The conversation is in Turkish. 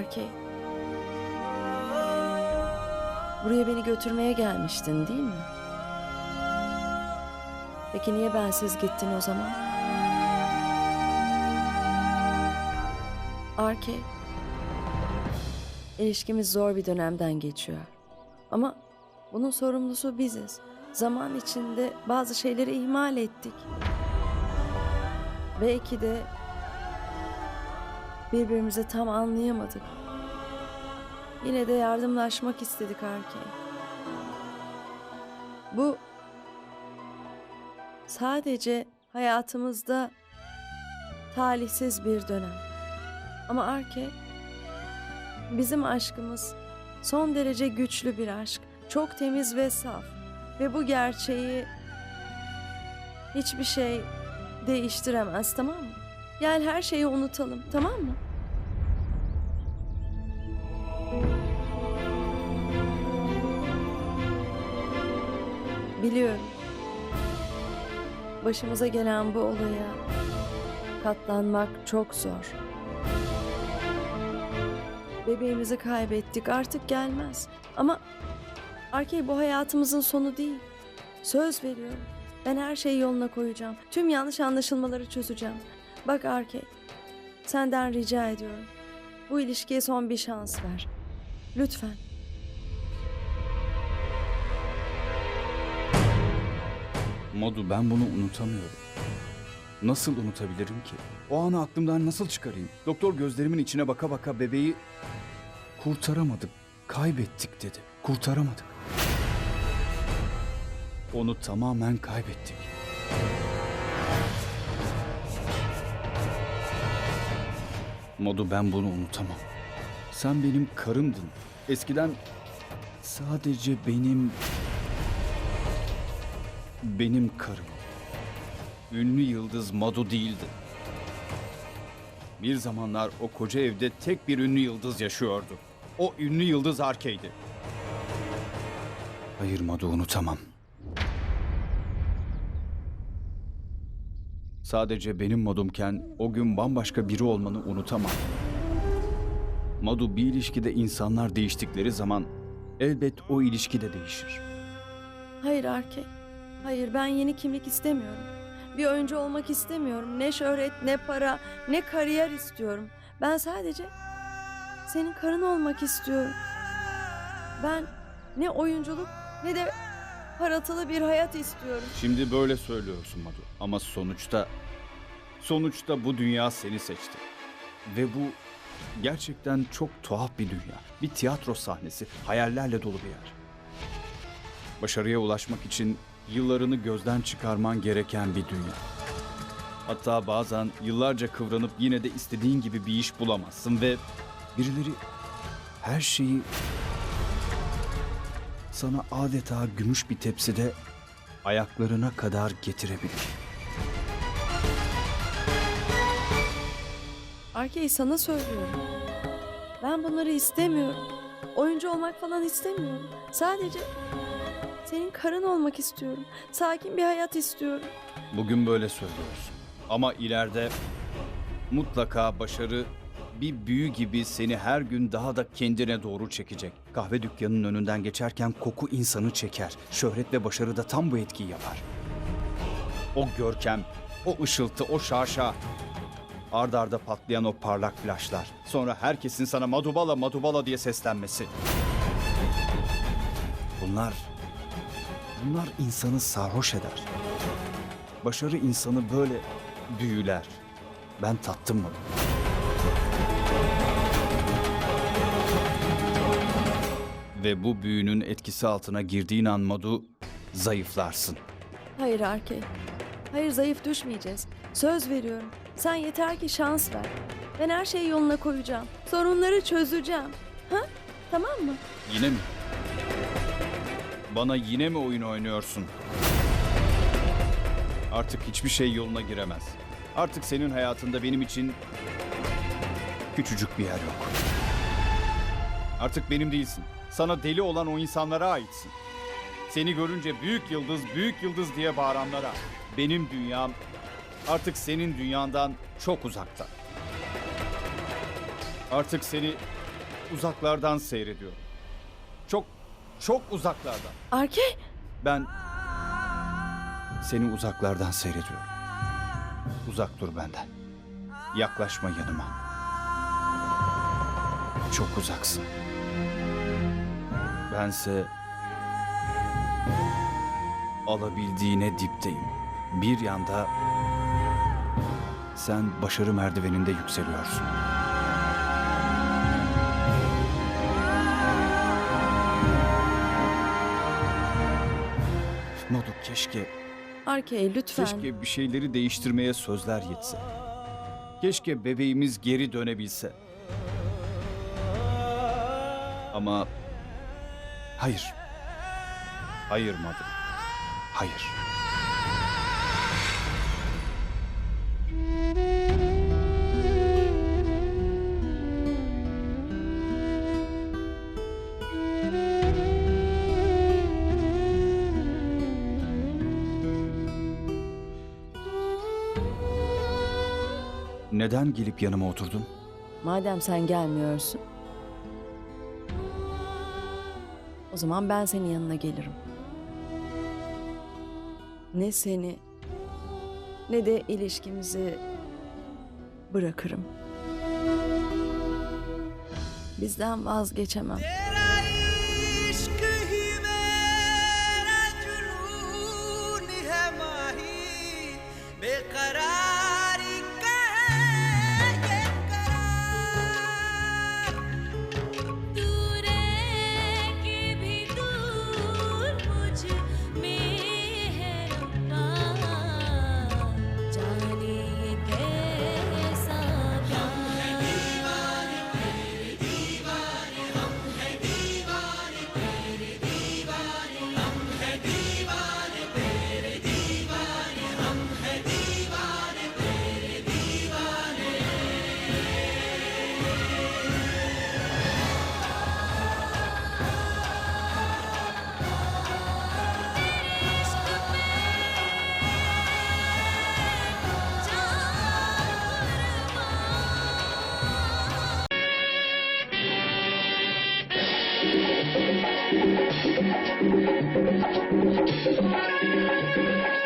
Arkey. Buraya beni götürmeye gelmiştin değil mi? Peki niye bensiz gittin o zaman? Arkey. İlişkimiz zor bir dönemden geçiyor. Ama bunun sorumlusu biziz. Zaman içinde bazı şeyleri ihmal ettik. Belki de birbirimizi tam anlayamadık. Yine de yardımlaşmak istedik Arkey. Bu sadece hayatımızda talihsiz bir dönem. Ama Arkey, bizim aşkımız son derece güçlü bir aşk. Çok temiz ve saf. Ve bu gerçeği hiçbir şey değiştiremez tamam mı? Gel her şeyi unutalım tamam mı? Biliyorum. Başımıza gelen bu olaya katlanmak çok zor. Bebeğimizi kaybettik artık gelmez. Ama Arkey bu hayatımızın sonu değil. Söz veriyorum. Ben her şeyi yoluna koyacağım. Tüm yanlış anlaşılmaları çözeceğim. Bak Arkey, senden rica ediyorum. Bu ilişkiye son bir şans ver. Lütfen. Modu ben bunu unutamıyorum. Nasıl unutabilirim ki? O anı aklımdan nasıl çıkarayım? Doktor gözlerimin içine baka baka bebeği kurtaramadık, kaybettik dedi. Kurtaramadık. Onu tamamen kaybettik. Modu ben bunu unutamam. Sen benim karımdın. Eskiden sadece benim benim karım. Ünlü yıldız Madu değildi. Bir zamanlar o koca evde tek bir ünlü yıldız yaşıyordu. O ünlü yıldız Arke'ydi. Hayır Madu unutamam. Sadece benim modumken o gün bambaşka biri olmanı unutamam. Madu bir ilişkide insanlar değiştikleri zaman elbet o ilişki de değişir. Hayır Arkey. Hayır ben yeni kimlik istemiyorum. Bir oyuncu olmak istemiyorum. Ne şöhret, ne para, ne kariyer istiyorum. Ben sadece senin karın olmak istiyorum. Ben ne oyunculuk ne de parıltılı bir hayat istiyorum. Şimdi böyle söylüyorsun Madu. Ama sonuçta sonuçta bu dünya seni seçti. Ve bu gerçekten çok tuhaf bir dünya. Bir tiyatro sahnesi, hayallerle dolu bir yer. Başarıya ulaşmak için yıllarını gözden çıkarman gereken bir dünya. Hatta bazen yıllarca kıvranıp yine de istediğin gibi bir iş bulamazsın ve birileri her şeyi sana adeta gümüş bir tepside ayaklarına kadar getirebilir. Arkey sana söylüyorum. Ben bunları istemiyorum. Oyuncu olmak falan istemiyorum. Sadece senin karın olmak istiyorum. Sakin bir hayat istiyorum. Bugün böyle söylüyorsun. Ama ileride mutlaka başarı bir büyü gibi seni her gün daha da kendine doğru çekecek. Kahve dükkanının önünden geçerken koku insanı çeker. Şöhret ve başarı da tam bu etkiyi yapar. O görkem, o ışıltı, o şaşa. Ard arda patlayan o parlak flaşlar. Sonra herkesin sana Madubala Madubala diye seslenmesi. Bunlar Bunlar insanı sarhoş eder. Başarı insanı böyle büyüler. Ben tattım bunu. Ve bu büyünün etkisi altına girdiğin an Madu zayıflarsın. Hayır Arkey. Hayır zayıf düşmeyeceğiz. Söz veriyorum. Sen yeter ki şans ver. Ben her şeyi yoluna koyacağım. Sorunları çözeceğim. Ha? Tamam mı? Yine mi? Bana yine mi oyun oynuyorsun? Artık hiçbir şey yoluna giremez. Artık senin hayatında benim için küçücük bir yer yok. Artık benim değilsin. Sana deli olan o insanlara aitsin. Seni görünce büyük yıldız, büyük yıldız diye bağıranlara. Benim dünyam artık senin dünyandan çok uzakta. Artık seni uzaklardan seyrediyorum. Çok, çok uzaklardan. Arke? Ben seni uzaklardan seyrediyorum. Uzak dur benden. Yaklaşma yanıma. Çok uzaksın. Bense alabildiğine dipteyim. Bir yanda sen başarı merdiveninde yükseliyorsun. Moduk keşke Arke lütfen. Keşke bir şeyleri değiştirmeye sözler yetse. Keşke bebeğimiz geri dönebilse. Ama hayır. Hayır Madu. Hayır. Neden gelip yanıma oturdun? Madem sen gelmiyorsun. O zaman ben senin yanına gelirim. Ne seni ne de ilişkimizi bırakırım. Bizden vazgeçemem. तेरा Thank you.